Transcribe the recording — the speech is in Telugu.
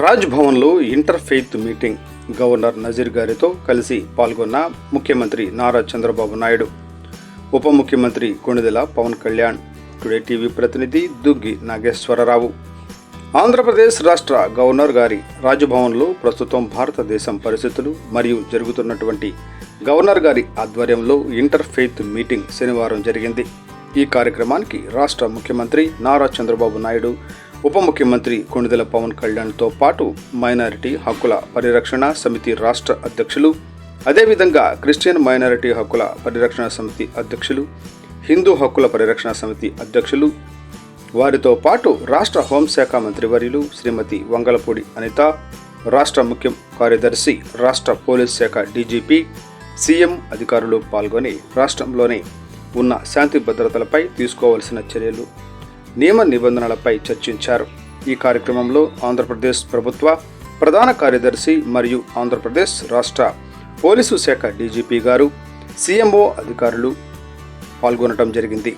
రాజ్భవన్లో inter faith meeting. Governor Nazeer గారితో కలిసి పాల్గొన్న ముఖ్యమంత్రి నారా చంద్రబాబు నాయుడు. ఉప ముఖ్యమంత్రి కొణిదెల పవన్ కళ్యాణ్. టుడే టీవీ ప్రతినిధి దుగ్గి నాగేశ్వరరావు. ఆంధ్రప్రదేశ్ రాష్ట్ర గవర్నర్ గారి రాజభవన్లో ప్రస్తుతం భారతదేశం పరిస్థితులు మరియు జరుగుతున్నటువంటి గవర్నర్ గారి ఆధ్వర్యంలో ఇంటర్ ఫెయిత్ మీటింగ్ శనివారం జరిగింది. ఈ కార్యక్రమానికి రాష్ట్ర ముఖ్యమంత్రి నారా చంద్రబాబు నాయుడు ఉప ముఖ్యమంత్రి కొణిదెల పవన్ కళ్యాణ్తో పాటు మైనారిటీ హక్కుల పరిరక్షణ సమితి రాష్ట్ర అధ్యక్షులు అదేవిధంగా క్రిస్టియన్ మైనారిటీ హక్కుల పరిరక్షణ సమితి అధ్యక్షులు హిందూ హక్కుల పరిరక్షణ సమితి అధ్యక్షులు వారితో పాటు రాష్ట్ర హోంశాఖ మంత్రివర్యులు శ్రీమతి వంగలపూడి అనిత రాష్ట్ర ముఖ్య కార్యదర్శి రాష్ట్ర పోలీస్ శాఖ డీజీపీ సీఎం అధికారులు పాల్గొని రాష్ట్రంలోని ఉన్న శాంతి భద్రతలపై తీసుకోవాల్సిన చర్యలు నియమ నిబంధనలపై చర్చించారు. ఈ కార్యక్రమంలో ఆంధ్రప్రదేశ్ ప్రభుత్వ ప్రధాన కార్యదర్శి మరియు ఆంధ్రప్రదేశ్ రాష్ట్ర పోలీసు శాఖ డీజీపీ గారు సీఎంఓ అధికారులు పాల్గొనడం జరిగింది.